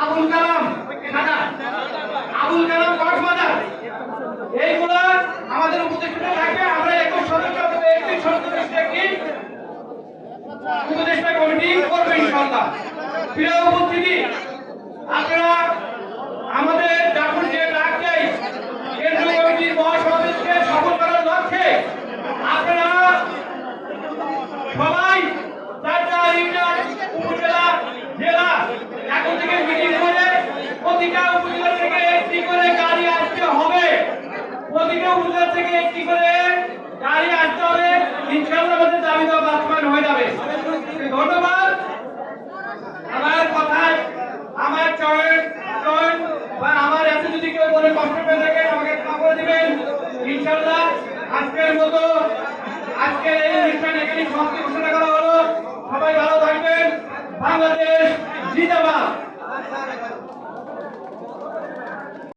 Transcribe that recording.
আবুল কালাম সাদা আবুল আমাদের উপদেষ্টা আমরা একই সদস্য কমিটি করবে ইনশাআল্লাহ। প্রিয় উপস্থিতি আপনারা আমাদের যখন যে ডাক দেয় কেন্দ্রীয় কমিটির মহাসভাপতিকে সফল করার লক্ষ্যে আপনারা সবাই বা আমার এতে যদি কেউ মনে কষ্ট পেয়ে থাকে, আমাকে ক্ষমা করে দিবেন। ইনশাআল্লাহ আজকের মতো আজকের এই অনুষ্ঠান এখানে সমাপ্তি ঘোষণা করা হলো। সবাই ভালো থাকবেন। বাংলাদেশ জিন্দাবাদ।